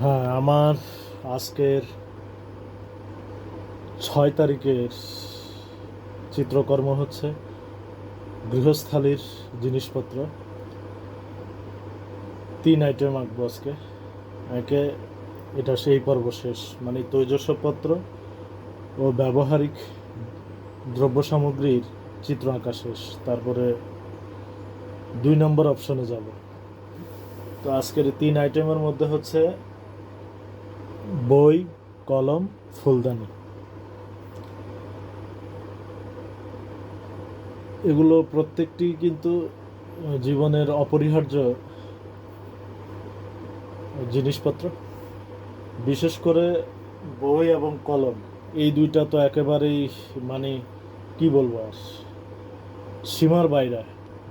হ্যাঁ আমার আজকের ছয় তারিখের চিত্রকর্ম হচ্ছে গৃহস্থালির জিনিসপত্র। তিন আইটেম আঁকবো আজকে। একে, এটা সেই পর্ব শেষ। মানে তৈজসপত্র ও ব্যবহারিক দ্রব্য সামগ্রীর চিত্র আঁকা শেষ। তারপরে দুই নম্বর অপশনে যাব। তো আজকের তিন আইটেমের মধ্যে হচ্ছে বই, কলম, ফুলদানি। এগুলো প্রত্যেকটি কিন্তু জীবনের অপরিহার্য জিনিসপত্র। বিশেষ করে বই এবং কলম, এই দুইটা তো একেবারেই মানে কি বলব আর, সীমার বাইরে,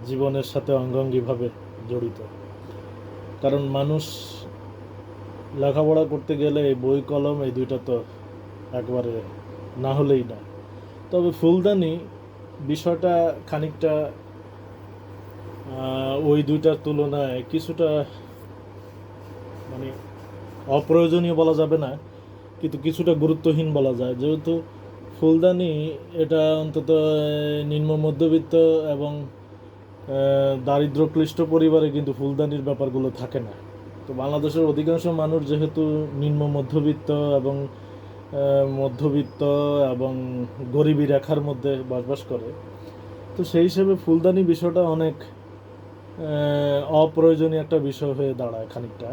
জীবনের সাথে অঙ্গাঙ্গিভাবে জড়িত। কারণ মানুষ লেখাপড়া করতে গেলে এই বই কলম এই দুইটা তো একবারে না হলেই না। তবে ফুলদানি বিষয়টা খানিকটা ওই দুইটার তুলনায় কিছুটা মানে অপ্রয়োজনীয় বলা যাবে না কিন্তু কিছুটা গুরুত্বহীন বলা যায়। যেহেতু ফুলদানি এটা অন্তত নিম্ন মধ্যবিত্ত এবং আহ, দারিদ্র্যক্লিষ্ট পরিবারে কিন্তু ফুলদানির ব্যাপারগুলো থাকে না। তো বাংলাদেশের অধিকাংশ মানুষ যেহেতু নিম্ন মধ্যবিত্ত এবং মধ্যবিত্ত এবং গরিবী রেখার মধ্যে বসবাস করে, তো সেই হিসেবে ফুলদানি বিষয়টা অনেক অপ্রয়োজনীয় একটা বিষয় হয়ে দাঁড়ায় খানিকটা।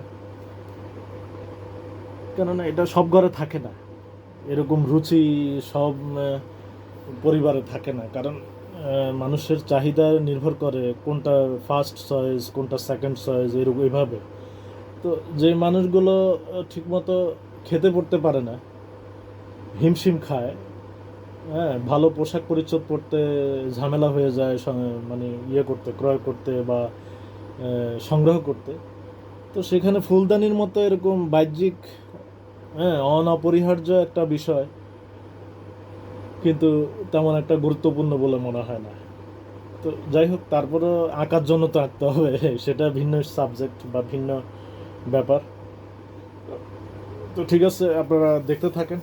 কেননা এটা সব ঘরে থাকে না। এরকম রুচি সব পরিবারে থাকে না। কারণ মানুষের চাহিদা নির্ভর করে কোনটা ফার্স্ট চয়েস কোনটা সেকেন্ড চয়েস এরকম এইভাবে তো যে মানুষগুলো ঠিকমতো খেতে পড়তে পারে না, হিমশিম খায় হ্যাঁ ভালো পোশাক পরিচ্ছদ পরতে ঝামেলা হয়ে যায় মানে ইয়ে করতে, ক্রয় করতে বা সংগ্রহ করতে, তো সেখানে ফুলদানির মতো এরকম বাহ্যিক হ্যাঁ অনপরিহার্য একটা বিষয়, কিন্তু তেমন একটা গুরুত্বপূর্ণ বলে মনে হয় না। তো যাই হোক, তারপরেও আঁকার জন্য তো আঁকতে হবে, সেটা ভিন্ন সাবজেক্ট বা ভিন্ন ব্যাপার। তো ঠিক আছে আপনারা দেখতে থাকেন।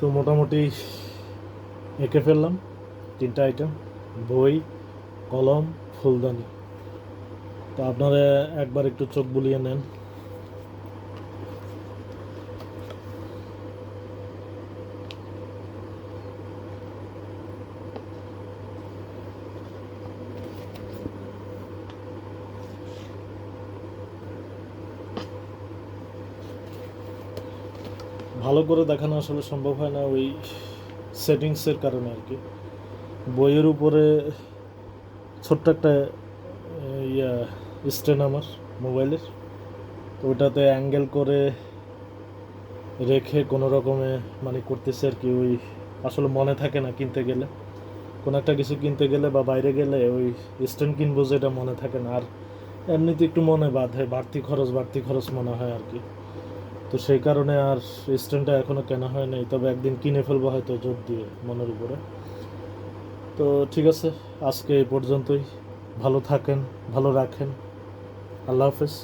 তো মোটামুটি এঁকে ফেললাম তিনটা আইটেম বই, কলম, ফুলদানি। তো আপনারা একবার একটু চোখ বুলিয়ে নেন। ভালো করে দেখানো আসলে সম্ভব হয় না ওই সেটিংসের কারণে আর কি। বইয়ের উপরে ছোট্ট একটা ইয়া স্ট্যান্ড আমার মোবাইলের। তো ওটাতে অ্যাঙ্গেল করে রেখে কোনো রকমে মানে করতেছে আর কি, ওই আসলে মনে থাকে না কিনতে গেলে। কোনো একটা কিছু কিনতে গেলে বা বাইরে গেলে ওই স্ট্যান্ড কিনবো যেটা মনে থাকে না। আর এমনিতে একটু মনে বাঁধে, বাড়তি খরচ বাড়তি খরচ মনে হয় আর কি। তো সেই কারণে আর স্ট্যান্ডটা এখনও কেনা হয় নাই, তবে একদিন কিনে ফেলব হয়তো জোর দিয়ে মনের উপরে। তো ঠিক আছে, আজকে এই পর্যন্তই। ভালো থাকেন, ভালো রাখেন। আল্লাহ হাফেজ।